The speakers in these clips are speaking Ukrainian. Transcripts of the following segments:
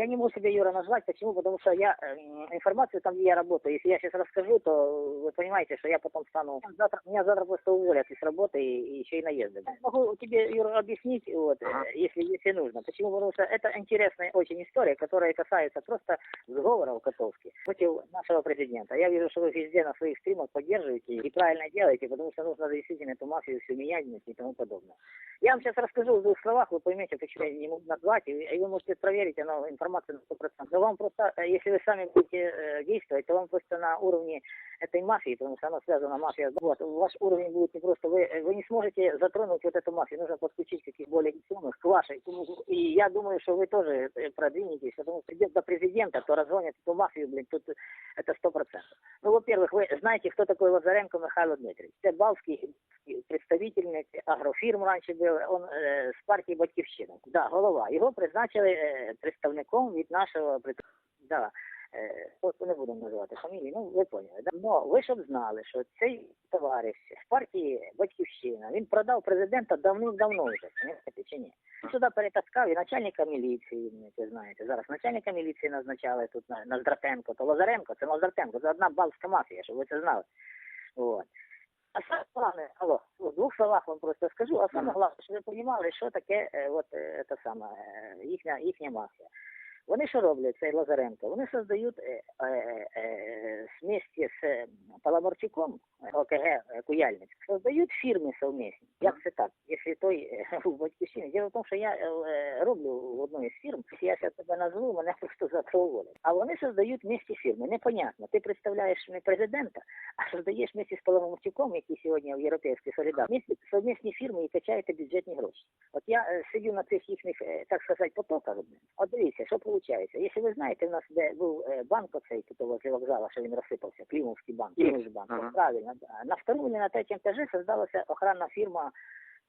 я не могу себя Юра назвать. Почему? Потому что я м, информацию там, где я работаю, если я сейчас расскажу, то вы понимаете, что я потом стану... Завтра, меня завтра просто уволят из работы и, и еще и наездят. Могу тебе, Юра, объяснить, вот, э, Ага. если, если нужно. Почему? Потому что это интересная очень история, которая касается просто сговоров котовских против нашего президента. Я вижу, что вы везде на своих стримах поддерживаете и правильно делаете, потому что нужно действительно эту мафию все менять и тому подобное. Я вам сейчас расскажу в двух словах, вы поймете, почему я не могу назвать, и, и вы можете проверить, она информация на 100%. Но вам просто, э, если вы сами будете э, действовать, то вам просто на уровне этой мафии, потому что она связана мафия, вот, ваш уровень будет не просто, вы, вы не сможете затронуть вот эту мафию, нужно подключить каких более сильных к вашей. И я думаю, что вы тоже э, продвинетесь, потому что идет до президента, то разгонят эту мафию, блин, тут это сто процентов. Ну, во-первых, вы знаете, кто такой Лазаренко Михайло Дмитриевич? Это Балтский представительник агрофірм раніше був, он е, з партії Батьківщина. Да, голова. Його призначили е, представником від нашого да, е, от не будемо називати фамілії, ну ви поняли. Да? Но ви щоб знали, що цей товариш в партії Батьківщина, він продав президента давним-давно вже, знаєте, чи ні? Сюди перетаскав і начальника міліції, ви знаєте, зараз начальника міліції назначали тут на, Наздратенко, то Лазаренко, це Наздратенко, це одна балтська мафія, щоб ви це знали. Вот. А саме головне, алло, в двох словах вам просто скажу, а саме головне, щоб ви розуміли, що таке е, от, е, те саме, е, їхня, їхня мафія. Вони що роблять, цей Лазаренко? Вони создають е, е, е, вместе з е, Паламарчуком, е, ОКГ е, создають фірми совмісні. Як це так? Якщо той е, у батьківщині. Діло в тому, що я е, роблю в одній із фірм, я зараз тебе назву, мене просто уволять. А вони создають вместе фірми. Непонятно. Ти представляєш не президента, а создаєш вместе з Паламарчуком, який сьогодні в Європейській солідарності, совмісні фірми і качаєте бюджетні гроші. От я е, сидю на цих їхніх, е, так сказати, потоках. От дивіться, що виходить. Якщо ви знаєте, у нас де був е, банк оцей возле вокзала, що він розсипався, Клімовський банк, Клімовський банк, Ага. правильно. На второму или на третьому етажі создалася охранна фірма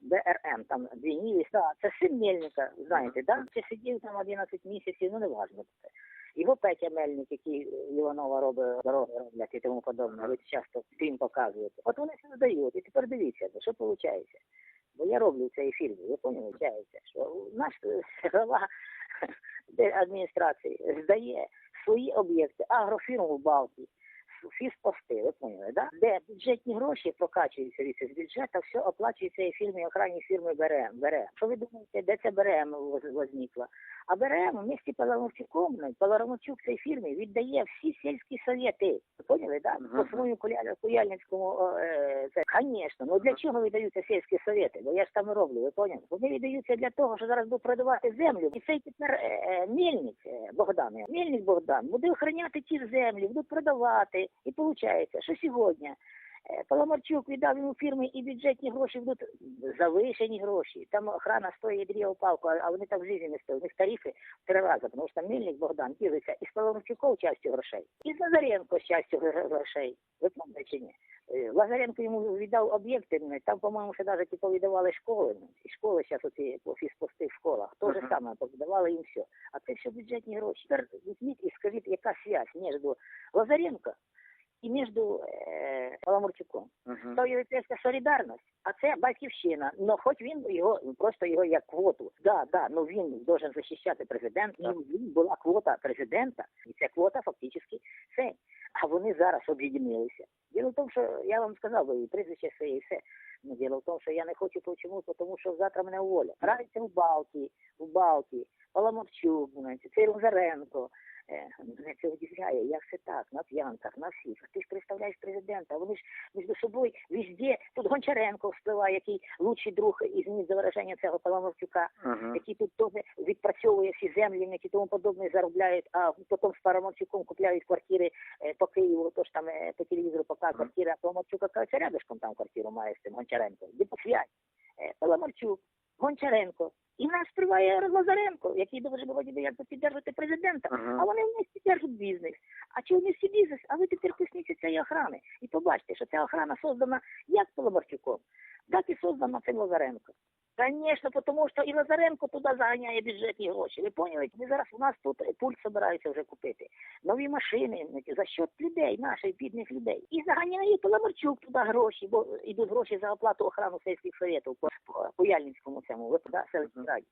БРМ, там дві ніві, да, це син Мельника, знаєте, да? Чи сидів там 11 місяців, ну не важно. Його Петя Мельник, який Іванова робить дороги роблять і тому подобне, ви часто тим показуєте. От вони це здають. І тепер дивіться, що виходить. Бо я роблю цей фільм, ви поняли, що наш голова адміністрації? Здає свої об'єкти, агрофірму в Балтії, фізпости, ви поняли, да? де бюджетні гроші прокачуються від цих бюджету, все оплачується і фірмі, охранні фірми БРМ. БРМ. Що ви думаєте, де це БРМ воз- возникло? А БРМ в місті Паламарчуком, ну, Паламарчук цій фірмі віддає всі сільські совєти. Ви поняли, да? По своєму Куля- Куяльницькому, е, це, звісно. Ну для чого видаються сільські совєти? Бо я ж там і роблю, ви поняли? Вони віддаються для того, що зараз будуть продавати землю. І цей тепер е, е, Мельник е, Богдан, Мельник Богдан буде охороняти ті землі, будуть продавати. І виходить, що сьогодні Паламарчук віддав йому фірми і бюджетні гроші будуть завишені гроші. Там охрана стоїть дріва палку, а вони там в житті не стоять. У них тарифи в три рази, тому що Мельник Богдан ділиться із Паламарчуком частю грошей, і з Назаренко частю гр- грошей. Ви пам'ятаєте чи ні? Лазаренко йому віддав об'єкти, там, по-моєму, ще навіть типу, віддавали школи. І школи зараз оці фізпости в школах. То же саме, повідавали їм все. А це все бюджетні гроші. Тепер візьміть і скажіть, яка зв'язь між Лазаренко і між е, Паламарчуком. Мгм. То європейська солідарність, а це батьківщина. Ну хоч він його просто його як квоту. Да, да, ну він должен захищати президента. Так. І він була квота президента, і ця квота фактично це. А вони зараз об'єднилися. Діло в тому, що я вам сказав, і прізвище своє і все. Ну, діло в тому, що я не хочу чому, тому що завтра мене уволять. Грається в Балті, в Балті, Паламарчук, знаєте, цей Лазаренко. Е, Мене це удивляє, як це так, на п'янках, на всіх. Ти ж представляєш президента, вони ж між собою везде. Тут Гончаренко вспливає, який лучший друг із за вираження цього Паламарчука, Мгм. який тут теж відпрацьовує всі землі, які тому подобне заробляють, а потім з Паламарчуком купляють квартири е, по Києву, тож там е, по телевізору показує квартира, а Паламарчука каже, рядышком там квартиру має з цим Гончаренко. Де по связь? Е, Гончаренко. І нас триває Лазаренко, який дуже вроді би якби підтримувати президента, Ага. а вони в вместе держать бізнес. А чи вони всі бізнес? А ви тепер косніться цієї охрани. І побачите, що ця охрана создана як Паламарчуком, так і создана цим Лазаренко. Звісно, тому що і Лазаренко туди заганяє бюджетні гроші. Ви поняли? Ви зараз у нас тут пульт збираються вже купити. Нові машини за счет людей, наших бідних людей. І заганяє Паламарчук туди гроші, бо йдуть гроші за оплату охрану сельських советів по, по, по Яльницькому цьому, да, селищній раді.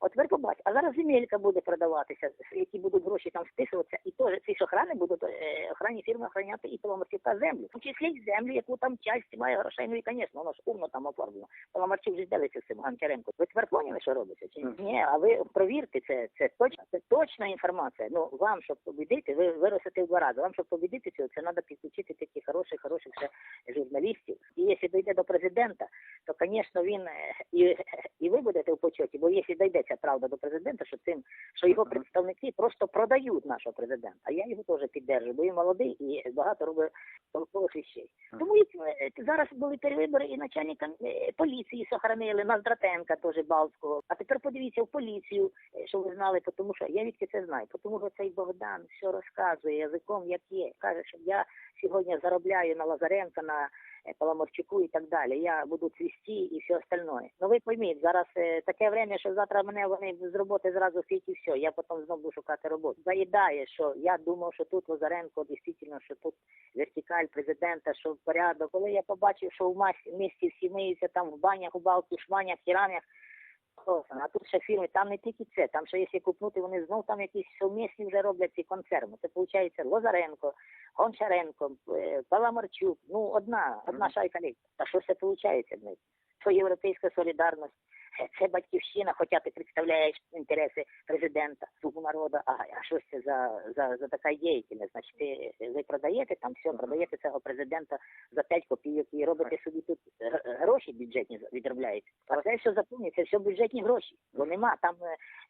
От тепер побач, а зараз земелька буде продаватися, які будуть гроші там списуватися, і теж ці ж охрани будуть е, охранні фірми охороняти і Паламарчука землю. В числі землю, яку там часть має грошей, ну і, звісно, воно ж умно там оформлено. Паламарчук вже дивиться з цим Гончаренко. Ви тепер поняли, що робиться? Чи ні? Ні, а ви провірте це, це точно, це точна інформація. Ну, вам, щоб побідити, ви виростете в два рази. Вам, щоб побідити цього, це треба підключити таких хороших, хороших ще журналістів. І якщо дійде до президента, то, звісно, він е, і, і ви будете в почоті, бо якщо дійдеться правда до президента, що цим, що його представники просто продають нашого президента. А я його теж піддержую, бо він молодий і багато робить толкових речей. Тому і е, зараз були перевибори і начальника е, поліції сохранили, Наздратенка теж Балтського. А тепер подивіться в поліцію, е, що ви знали, тому що я відки це знаю, тому що цей Богдан все розказує язиком, як є. Каже, що я сьогодні заробляю на Лазаренка, на Паламарчуку і так далі. Я буду цвісті і все остальное. Ну ви пойміть, зараз е, таке время, що завтра мене вони з роботи зразу фіть і все. Я потім знову буду шукати роботу. Заїдає, що я думав, що тут Лазаренко дійсно, що тут вертикаль президента, що порядок. Коли я побачив, що в місті всі миються там в банях, у балки, шманях, Класно. А тут ще фірми, там не тільки це, там ще якщо купнути, вони знов там якісь сумісні вже роблять ці концерни. Це виходить Лозаренко, Гончаренко, е, Паламарчук, ну одна, одна шайка літ. Та що це виходить в них? Що європейська солідарність, Е, це батьківщина, хоча ти представляєш інтереси президента, слугу народу, а, а що це за, за, за така діяльність? Значить, ти, ви продаєте там все, продаєте цього президента за 5 копійок і робите собі тут гроші бюджетні відробляєте. А це все заповнює, це все бюджетні гроші. Бо нема, там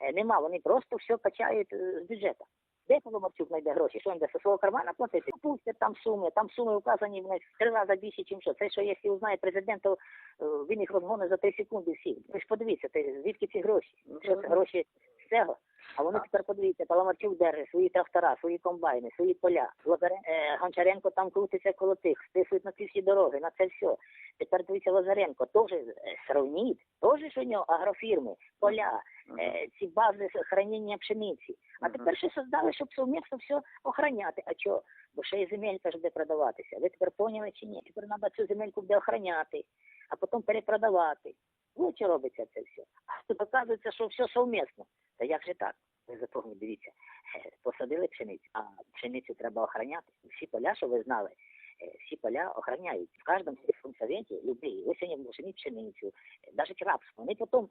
е, нема, вони просто все качають е, з бюджету. Де Коломарчук знайде гроші? Що він де зі свого кармана платити? Пустять там суми, там суми вказані в них три рази більше, ніж що. Це що, якщо узнає президент, то е, він їх розгонить за три секунди всіх. Ви ж подивіться, ти, звідки ці гроші? Що це гроші цього? А вони тепер подивіться, Паламарчук держить свої трактора, свої комбайни, свої поля. Лазарен, е, Гончаренко там крутиться коло тих, стисують на ці всі дороги, на це все. Тепер дивіться Лазаренко, теж е, сравніть, теж ж у нього агрофірми, поля, е, ці бази хранення пшениці. А тепер ще создали, щоб совмісно все охороняти. А чого? Бо ще й земелька ж буде продаватися. Ви тепер поняли чи ні? Тепер треба цю земельку буде охороняти, а потім перепродавати. Ну, що робиться це все? А тут показується, що все совмісно. Та як же так? Ви запомніть, дивіться, е, посадили пшеницю, а пшеницю треба охороняти. Всі поля, що ви знали, е, всі поля охороняють. В кожному сільському совєті любий, ви сьогодні пшеницю, навіть рапс. Вони потім,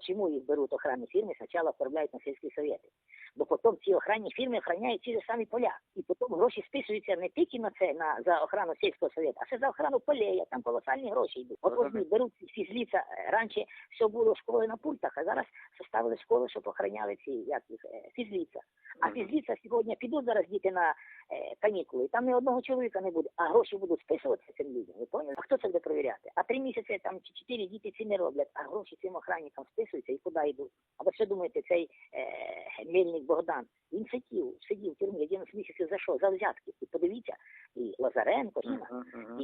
чому їх беруть охранні фірми, спочатку оформляють на сільські совєти. Бо потім ці охранні фірми охороняють ці ж самі поля. І потім гроші списуються не тільки на це, на, за охрану сільського совєту, а ще за охрану полея, там колосальні гроші йдуть. От вони беруть ці зліця. Раніше все було школи на пультах, а зараз составили школи, щоб охороняли ці як їх, е, фізліця. А фізліця сьогодні підуть зараз діти на канікули, і там ні одного чоловіка не буде, а гроші будуть списуватися цим людям. Ви поняли? А хто це буде перевіряти? А три місяці там чи чотири діти ці не роблять, а гроші цим охранникам списуються і куди йдуть. А ви що думаєте, цей е, мельник Богдан, він сидів, сидів в тюрмі 11 місяців за що? За взятки. І подивіться, і Лазаренко, і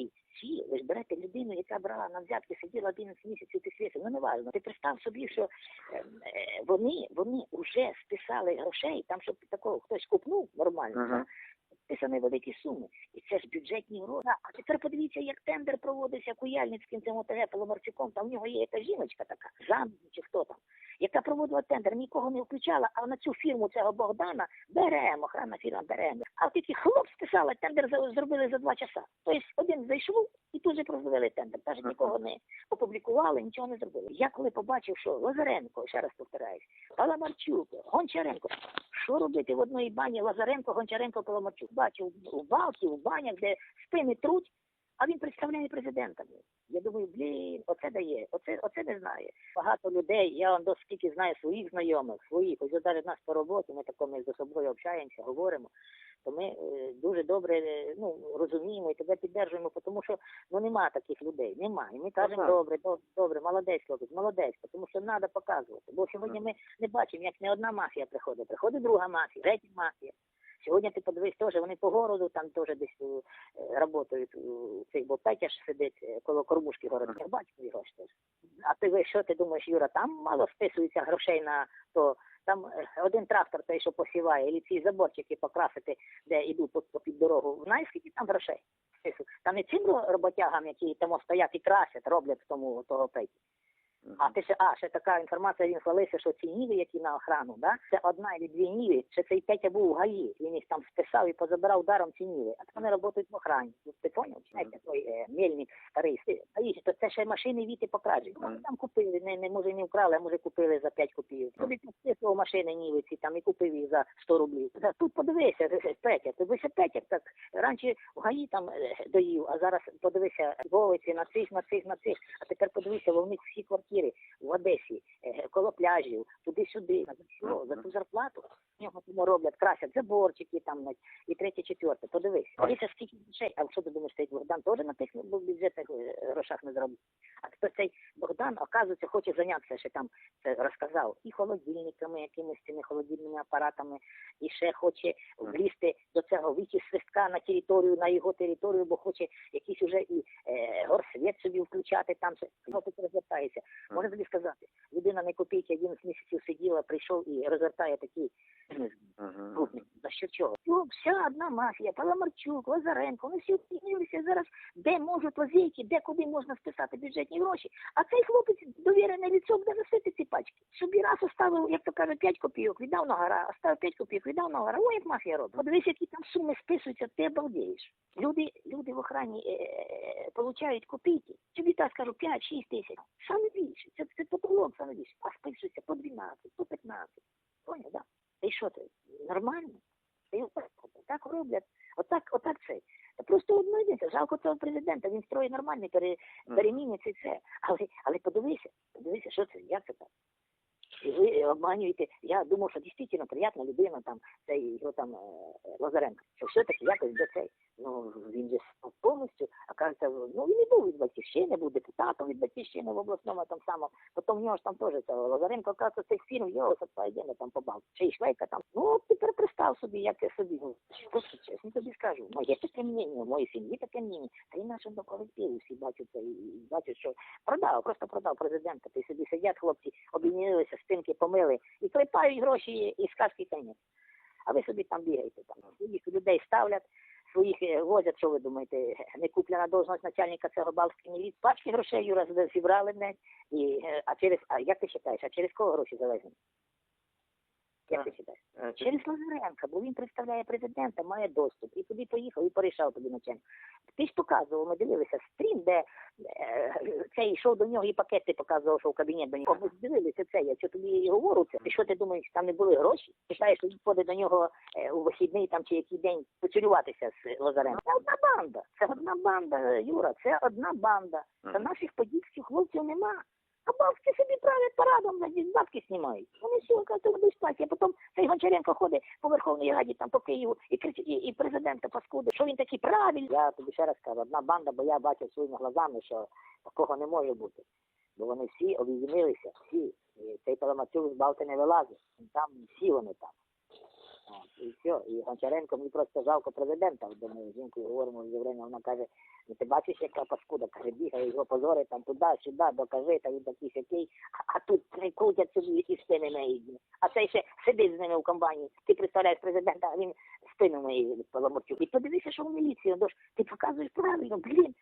і всі, ви ж берете людину, яка брала на взятки, сиділа 11 місяців ти світу. Ну не важливо. Ти представ собі, що е, е, вони, вони вже списали грошей, там щоб такого хтось купнув нормально. Ага. Списані великі суми. І це ж бюджетні гроші. А тепер подивіться, як тендер проводився Куяльницьким цим ОТГ Паломарчуком. Там в нього є яка жіночка така, Жанна чи хто там, яка проводила тендер, нікого не включала, а на цю фірму цього Богдана беремо, охранна фірма беремо. А тільки хлоп списала, тендер зробили за два часа. Тобто один зайшов і тут же провели тендер. Навіть нікого не опублікували, нічого не зробили. Я коли побачив, що Лазаренко, ще раз повторяюсь, Паламарчук, Гончаренко, що робити в одній бані Лазаренко, Гончаренко, Паламарчук? Бачив у балки, у банях, де спини труть, а він представляє президента. Я думаю, блін, оце дає, оце, оце не знає. Багато людей, я вам доскільки знаю своїх знайомих, своїх, ось навіть нас по роботі, ми тако з собою общаємося, говоримо, то ми е, дуже добре е, ну, розуміємо і тебе підтримуємо, тому що ну нема таких людей, нема. І ми кажемо, Ага. добре, добре, добре, молодець, хлопець, молодець, тому що треба показувати. Бо сьогодні ми не бачимо, як не одна мафія приходить, приходить друга мафія, третя мафія. Сьогодні ти подивись теж, вони по городу там теж десь е, працюють, цей бо Петя ж сидить е, коло кормушки городських, батько його ж теж. А ти що ти думаєш, Юра, там мало списується грошей на то. Там е, один трактор той, що посіває, і ці заборчики покрасити, де йдуть по, по під дорогу. Знаєш, скільки там грошей? списують? Там не цим роботягам, які там стоять і красять, роблять в тому того Петі. А ти ще, а, ще така інформація, він хвалився, що ці ніви, які на охрану, да, це одна або дві ніви, що цей Петя був у ГАІ, він їх там списав і позабирав даром ці ніви, а вони працюють в охрані. Ну, Ти поняв? Знаєте, той е, мельник старий, а то це ще машини віти по. Вони там купили, не, не може не вкрали, а може купили за 5 копійок. Тобі підписував машини ніви ці там і купив їх за 100 рублів. Тут подивися, Петя, ти дивися Петя, так раніше в ГАІ там е, доїв, а зараз подивися Вовиці на цих, на цих, на цих, а тепер подивися, во в них всі квартири в Одесі, е, коло пляжів, туди-сюди. За що? За ту зарплату нього роблять, красять заборчики там і третє, четверте. Подивись. Дивися, скільки грошей. А що ти думаєш, цей Богдан теж на тих бюджетних е, грошах не зробив? А хто цей Богдан, оказується, хоче зайнятися, ще там це розказав, і холодильниками, якимись цими холодильними апаратами, і ще хоче влізти до цього віки свистка на територію, на його територію, бо хоче якийсь уже і е, горсвіт собі включати там. Тут розвертається. Можна тобі сказати, людина не копійки 11 місяців сиділа, прийшов і розвертає бізнес. Крупний. За що чого? Ну, вся одна мафія, Паламарчук, Лазаренко, вони всі опинилися зараз, де можуть лазейки, де куди можна списати бюджетні гроші. А цей хлопець довірене ліцо буде носити ці пачки. Собі раз оставив, як то кажуть, 5 копійок, віддав на гора, оставив 5 копійок, віддав на гора. Ой, як мафія робить. Подивись, які там суми списуються, ти обалдієш. Люди, люди в охрані е, получають копійки. Тобі так скажу, 5-6 тисяч. Саме більше. Це, це потолок саме більше. А списуються по 12, по 15. Поняв, да? І що ти? Нормально? Отак роблять. Отак, отак це. Просто одно йдеться. Жалко цього президента. Він строїть нормальний, пере, це і все. Але, але подивися, подивися, що це, як це так. І ви обманюєте. Я думав, що дійсно приємна людина, там, цей його там е, Лазаренко, що все-таки якось до цей. Ну, він же повністю, а кажеться, ну він і був від батьківщини, був депутатом від батьківщини в обласному там само. Потім в нього ж там теж це Лазаренко, кажеться, цей фільм, його йдемо там побав. Чи й шлейка там. Ну, от тепер представ собі, як я собі. Ну, чесно тобі скажу. Моє таке мнення, в моїй сім'ї таке мнення. Та й до колективу всі бачать це і бачать, що продав, просто продав президента. Ти собі сидять хлопці, помили і клепають гроші і сказки конець. А ви собі там бігаєте там. Своїх людей ставлять, своїх е, возять, що ви думаєте, не куплена должність начальника цього Балтської міліції. Пачки грошей Юра зібрали, мене. і, е, а через, а як ти вважаєш, а через кого гроші залежні? Як? Е, Через Лазаренка, бо він представляє президента, має доступ. І туди поїхав і порішав тобі начальник. Ти ж показував, ми дивилися стрім, де е, цей йшов до нього і пакети показував, що в кабінет до нього. Ми дивилися це, я що тобі і говорю це. Ти що ти думаєш, там не були гроші? Ти знаєш, що він ходить до нього е, у вихідний там чи який день поцілюватися з Лазаренком. Це одна банда. Це одна банда, Юра, це одна банда. Та наших подільських хлопців нема. А бабки собі правлять парадом, бабки знімають. Вони кажуть, будуть спати. А потім цей Гончаренко ходить по Верховній Раді там по Києву і кричить, і, і президента паскуди, що він такий правильний. Я тобі ще раз кажу, одна банда, бо я бачив своїми глазами, що такого не може бути. Бо вони всі об'єднилися, всі. І цей Паламацюк з Балти не вилазить. Там всі вони там. І все. І Гончаренко мені просто жалко президента. До моєї жінки говоримо вже время, вона каже, ну ти бачиш, яка паскуда, каже, бігає його позори там туди, сюди, докажи, та він такий сякий, а, тут крутять собі і спини миють. А цей ще сидить з ними в компанії. Ти представляєш президента, а він спину миє Паламарчук. І подивися, що в міліції, Дож, ти показуєш правильно, блін,